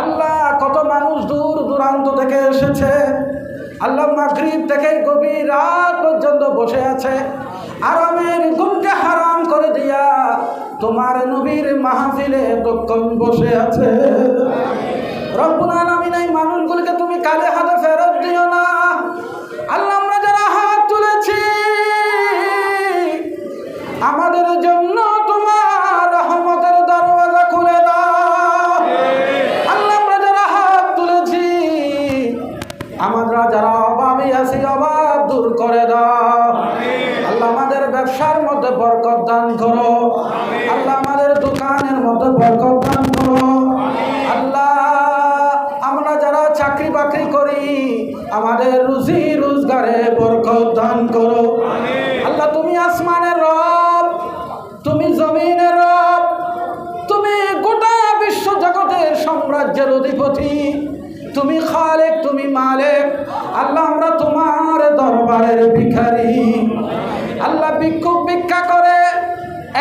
আল্লাহ কত মানুষ দূর দূরান্ত থেকে এসেছে। আল্লাহ মাগরিব থেকে গভীর রাত পর্যন্ত বসে আছে। আরামের ঘুমকে হারাম করে দিয়া তোমার নবীর মাহফিলে এতক্ষণ বসে আছে। রব্বুল নামিনাই মানুষগুলিকে তুমি কালে হাতে ব্যবসার মধ্যে বরকত দান করো। আল্লাহ আমাদের দোকানের মধ্যে বরকত দান করো। আল্লাহ আমরা যারা চাকরি বাকরি করি আমাদের রুজি রোজগারে বরকত দান করো। আল্লাহ তুমি আসমানের রব তুমি জমিনের রব তুমি গোটা বিশ্ব জগতের সাম্রাজ্যের অধিপতি। তুমি খালেক তুমি মালেক। আল্লাহ আমরা তোমার দরবারের ভিখারি। আল্লাহ ভিক্ষুক ভিক্ষা করে,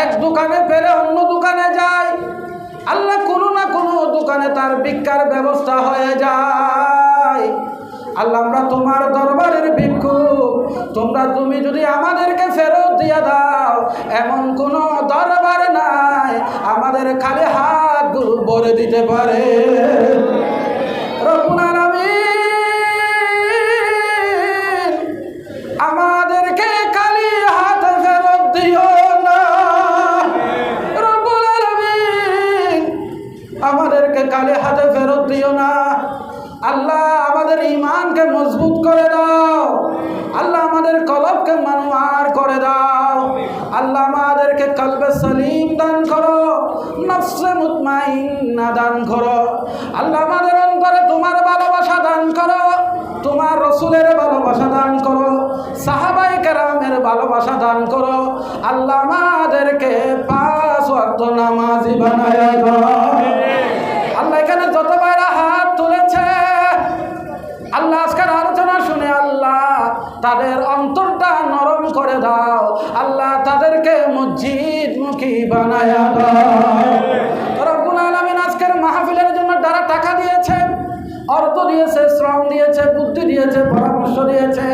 এক দোকানে ফেলে অন্য দোকানে যায়। আল্লাহ কোনো না কোনো দোকানে তার ভিক্ষার ব্যবস্থা হয়ে যায়। আল্লাহ, আমরা তোমার দরবারের ভিক্ষুক। তোমরা তুমি যদি আমাদেরকে ফেরত দিয়ে দাও, এমন কোনো দরবার নাই। আমাদের খালি হাতগুলো ভরে দিতে পারে। দান করো। আল্লাহ আমাদের অন্তরে তোমার ভালোবাসা দান করো, তোমার রসুলের ভালোবাসা দান করো সাহাবাই কেরামের ভালোবাসা দান করো। আল্লাহ আমাদেরকে পাঁচ ওয়াক্ত নামাজি আল্লাহ এখানে যত বাইরা হাত তুলেছে, আল্লাহ আজকের আলোচনা শুনে আল্লাহ তাদের অন্তরটা নরম করে দাও। আল্লাহ তাদেরকে মসজিদ মুখী বানায় দাও। টাকা দিয়েছে, অর্থ দিয়েছে, শ্রম দিয়েছে, বুদ্ধি দিয়েছে, পরামর্শ দিয়েছে,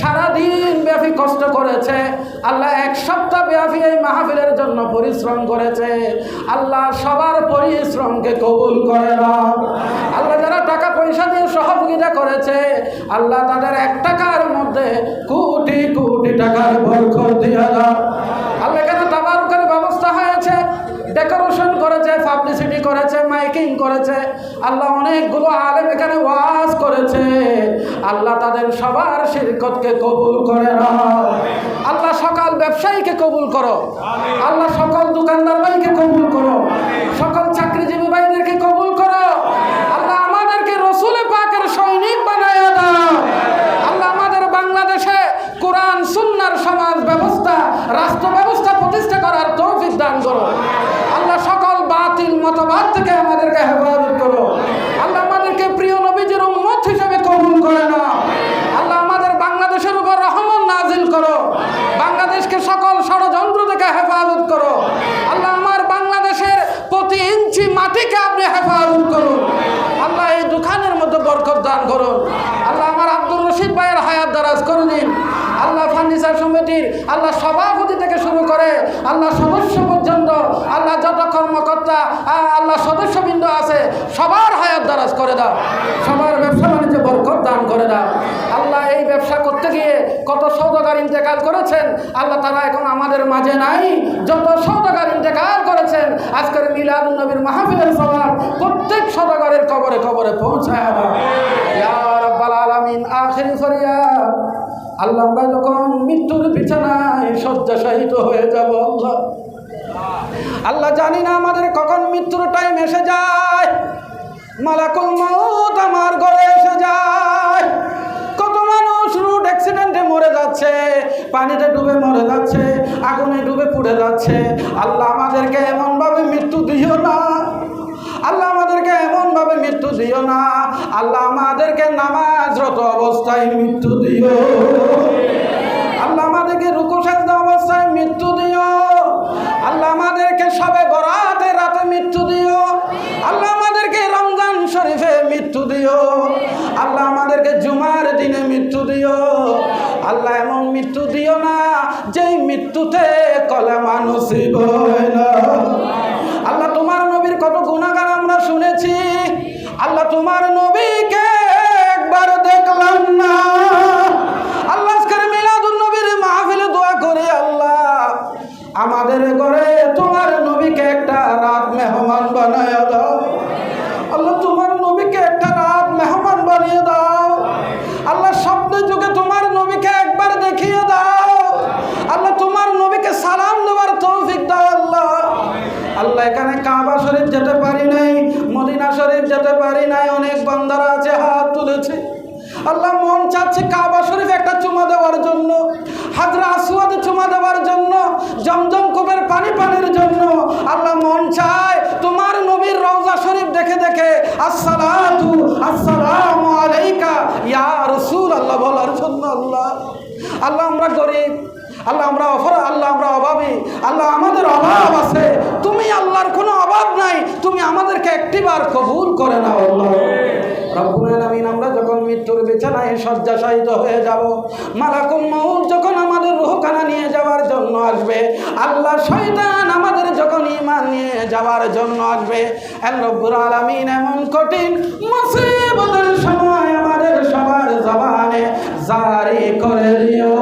সারাদিন ব্যাপী কষ্ট করেছে। আল্লাহ এক সপ্তাহ ব্যাপী এই মাহফিলের জন্য পরিশ্রম করেছে। আল্লাহ সবার পরিশ্রমকে কবুল করে না। আল্লাহ যারা টাকা পয়সা দিয়ে সহযোগিতা করেছে, আল্লাহ তাদের এক টাকার মধ্যে কোটি কোটি টাকার বরকত দিয়ে দাও। পাবলিসিটি করেছে, মাইকিং করেছে, আল্লাহ অনেকগুলো আলেম এখানে ওয়াজ করেছে। আল্লাহ তাদের সবার শিরকতকে কবুল করে আল্লাহ সকল ব্যবসায়ীকে কবুল করো। আল্লাহ সকল দোকানদার ভাইকে কবুল করো। সকল চাকরিজীবী ভাইদেরকে কবুল করো। আল্লাহ আমাদেরকে রসুলে পাকের সৈনিক বানায় দাও। আল্লাহ আমাদের বাংলাদেশে কোরআন, সুন্নার সমাজ ব্যবস্থা, রাষ্ট্র ব্যবস্থা প্রতিষ্ঠা করার তৌফিক দান করো। মতবাদ থেকে আমাদেরকে হেফাজত করো। আল্লাহ আমাদেরকে প্রিয় নবীজির উম্মত হিসেবে কবুল করে না আল্লাহ আমাদের বাংলাদেশের উপর রহমত নাজিল করো। বাংলাদেশকে সকল ষড়যন্ত্র থেকে হেফাজত করো। আল্লাহ আমার বাংলাদেশের প্রতি ইঞ্চি মাটিকে আপনি হেফাজত করুন। আল্লাহ এই দোকানের মধ্যে বরকত দান করুন। আল্লাহ আমার আব্দুর রশিদ ভাইয়ের হায়াত দারাজ করে দিন। আল্লাহ ফার্নিচার সমিতির, আল্লাহ সভাপতি থেকে শুরু করে আল্লাহ সদস্য পর্যন্ত, আল্লাহ যত আ- আল্লাহ সদস্যবৃন্দ আছে, সবার হায়াত দারাজ করে দাও। সবার ব্যবসা বাণিজ্যে বরকত দান করে দাও। আল্লাহ এই ব্যবসা করতে গিয়ে কত সৌদাগার ইন্তেকাল করেছেন, আল্লাহ তারা এখন আমাদের মাঝে নাই। যত সৌদাগার ইন্তেকাল করেছেন, আজকের মিলাদ নবীর মাহফিলের সবার প্রত্যেক সৌদাগারের কবরে কবরে পৌঁছায় দাও। আল্লাহ যখন মৃত্যুর বিছানায় শয্যাশায়িত হয়ে যাব, আল্লাহ। আল্লাহ জানি না আমাদের মৃত্যুর টাইম এসে যায়। মালাকুল মৌত আমার ঘরে এসে যায়। কত মানুষ রুট অ্যাক্সিডেন্টে মরে যাচ্ছে, পানিতে ডুবে মরে যাচ্ছে, আগুনে ডুবে পুড়ে যাচ্ছে। আল্লাহ আমাদেরকে এমনভাবে মৃত্যু দিও না। আল্লাহ আমাদেরকে এমনভাবে মৃত্যু দিও না। আল্লাহ আমাদেরকে নামাজরত অবস্থায় মৃত্যু দিও। দিও না, যেই মৃত্যুতে কলা মানুষই আল্লাহ তোমার নবীর কত গুণাগান আমরা শুনেছি। আল্লাহ তোমার নবী যেতে পারি নাই, অনেক বান্দারা আছে, হাত তুলেছে। আল্লাহ মন চাচ্ছে কাবা শরীফ একটা চুমা দেওয়ার জন্য, হাজরা আসুয়াদে চুমা দেওয়ার জন্য, জমজম কুবের পানি পানির জন্য। আল্লাহ মন চায় তোমার নবীর রওজা শরীফ দেখে দেখে, আসসালাতু আসসালামু আলাইকা, ইয়া রাসূল আল্লাহ বলার জন্য আল্লাহ। আল্লাহ আমরা গরিব, আল্লাহ আমরা অফর আল্লাহ আমরা অভাবী, আল্লাহ আমাদের অভাব আছে তুমি আল্লাহর কোনো অভাব নাই তুমি একটিবার কবুল করে নাও আল্লাহ। জন্য আসবে, আল্লাহ শয়তান আমাদের যখন ঈমান নিয়ে যাওয়ার জন্য আসবে এমন কঠিন সময় আমাদের সবার জবানে জারি করে দিও।